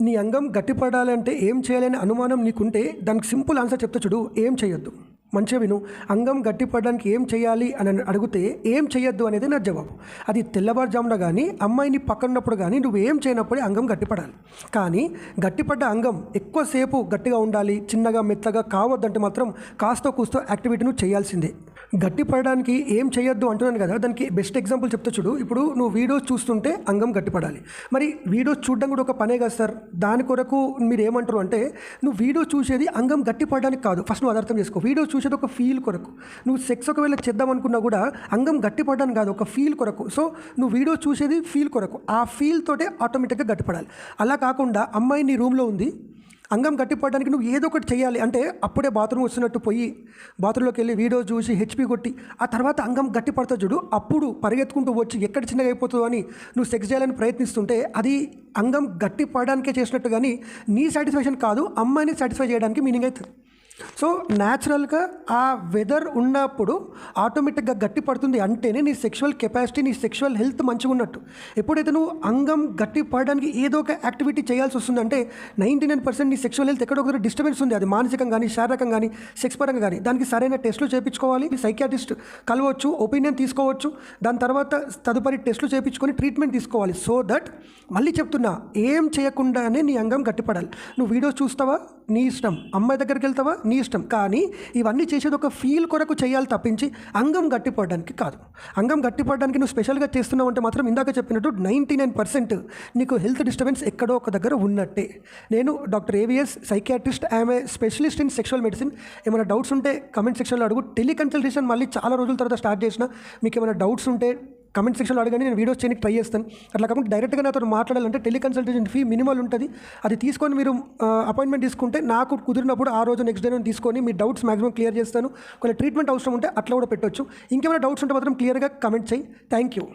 నీ అంగం గట్టిపడాలంటే ఏం చేయాలని అనుమానం నీకుంటే దానికి సింపుల్ ఆన్సర్ చెప్తా చూడు ఏం చేయొద్దు. మంచిగా విను. అంగం గట్టిపడడానికి ఏం చేయాలి అని అడిగితే ఏం చేయొద్దు అనేది నా జవాబు. అది తెల్లవారుజామున కానీ అమ్మాయిని పక్కనప్పుడు కానీ నువ్వు ఏం చేయనప్పుడే అంగం గట్టిపడాలి. కానీ గట్టిపడ్డ అంగం ఎక్కువసేపు గట్టిగా ఉండాలి చిన్నగా మెత్తగా కావద్దంటే మాత్రం కాస్త కూస్తో యాక్టివిటీ నువ్వు చేయాల్సిందే. గట్టిపడడానికి ఏం చేయొద్దు అంటున్నాను కదా దానికి బెస్ట్ ఎగ్జాంపుల్ చెప్తా చూడు. ఇప్పుడు నువ్వు వీడియోస్ చూస్తుంటే అంగం గట్టిపడాలి. మరి వీడియోస్ చూడడం కూడా ఒక పనే కదా సార్. దాని కొరకు మీరు ఏమంటారు అంటే నువ్వు వీడియో చూసేది అంగం గట్టిపడడానికి కాదు. ఫస్ట్ నువ్వు అర్థం చేసుకో. వీడియో చూసేది ఒక ఫీల్ కొరకు. నువ్వు సెక్స్ ఒకవేళ చేద్దాం అనుకున్నా కూడా అంగం గట్టిపడడానికి కాదు ఒక ఫీల్ కొరకు. సో నువ్వు వీడియో చూసేది ఫీల్ కొరకు. ఆ ఫీల్ తోటే ఆటోమేటిక్గా గట్టిపడాలి. అలా కాకుండా అమ్మాయి నీ రూమ్లో ఉంది అంగం గట్టిపడడానికి నువ్వు ఏదో ఒకటి చేయాలి. అంటే అప్పుడే బాత్రూమ్ వస్తున్నట్టు పోయి బాత్రూంలోకి వెళ్ళి వీడియో చూసి హెచ్పి కొట్టి ఆ తర్వాత అంగం గట్టిపడతా చూడు. అప్పుడు పరిగెత్తుకుంటూ వచ్చి ఎక్కడ చిన్నగా అయిపోతుందో అని నువ్వు సెక్స్ చేయాలని ప్రయత్నిస్తుంటే అది అంగం గట్టిపడడానికే చేసినట్టు కానీ నీ సాటిస్ఫాక్షన్ కాదు అమ్మాయిని సాటిస్ఫై చేయడానికి మీనింగ్ అవుతుంది సో న్యాచురల్గా ఆ వెదర్ ఉన్నప్పుడు ఆటోమేటిక్గా గట్టి పడుతుంది అంటేనే నీ సెక్షువల్ కెపాసిటీ నీ సెక్షువల్ హెల్త్ మంచిగా ఉన్నట్టు. ఎప్పుడైతే నువ్వు అంగం గట్టి పడడానికి ఏదో ఒక యాక్టివిటీ చేయాల్సి వస్తుందంటే నైంటీ నైన్ పర్సెంట్ నీ సెక్షువల్ హెల్త్ ఎక్కడో ఒకరు డిస్టర్బెన్స్ ఉంది. అది మానసికంగా కానీ శారీరకంగా కానీ సెక్స్ పరంగా కానీ దానికి సరైన టెస్టులు చేయించుకోవాలి సైకాటిస్ట్ కలవచ్చు ఒపీనియన్ తీసుకోవచ్చు. దాని తర్వాత తదుపరి టెస్టులు చేయించుకొని ట్రీట్మెంట్ తీసుకోవాలి. సో దట్ మళ్ళీ చెప్తున్నా ఏం చేయకుండానే నీ అంగం గట్టిపడాలి నువ్వు వీడియోస్ చూస్తావా? నీ ఇష్టం. అమ్మాయి దగ్గరికి వెళ్తావా? నీ ఇష్టం. కానీ ఇవన్నీ చేసేది ఒక ఫీల్ కొరకు చేయాలి తప్పించి అంగం గట్టిపడడానికి కాదు. అంగం గట్టిపడడానికి నువ్వు స్పెషల్గా చేస్తున్నావు అంటే మాత్రం ఇందాక చెప్పినట్టు నైంటీ నైన్ పర్సెంట్ నీకు హెల్త్ డిస్టర్బెన్స్ ఎక్కడో ఒక దగ్గర ఉన్నట్టే. నేను డాక్టర్ ఏవిఎస్ సైకియాట్రిస్ట్ ఆమె a specialist in sexual medicine ఏమైనా డౌట్స్ ఉంటే కమెంట్ సెక్షన్లో అడుగు. టెలికన్సల్టేషన్ మళ్ళీ చాలా రోజుల తర్వాత స్టార్ట్ చేసిన. మీకు ఏమైనా డౌట్స్ ఉంటే కమెంట్ సెక్షన్లో అడగండి నేను వీడియోస్ చేయడానికి ట్రై చేస్తాను. అట్లా కాకుండా డైరెక్ట్గా నాతో మాట్లాడాలంటే టెలికన్సల్టేషన్ ఫీ మినిమల్ ఉంటుంది. అది తీసుకొని మీరు అపాయింట్మెంట్ తీసుకుంటే నాకు కుదిరినప్పుడు ఆ రోజు నెక్స్ట్ డే నేను తీసుకొని మీ డౌట్స్ మాక్సిమం క్లియర్ చేస్తాను. కొన్ని ట్రీట్మెంట్ అవసరం ఉంటే అట్లా కూడా పెట్టొచ్చు. ఇంకేమైనా డౌట్స్ ఉంటే మాత్రం క్లియర్గా కమెంట్ చేయి థ్యాంక్ యూ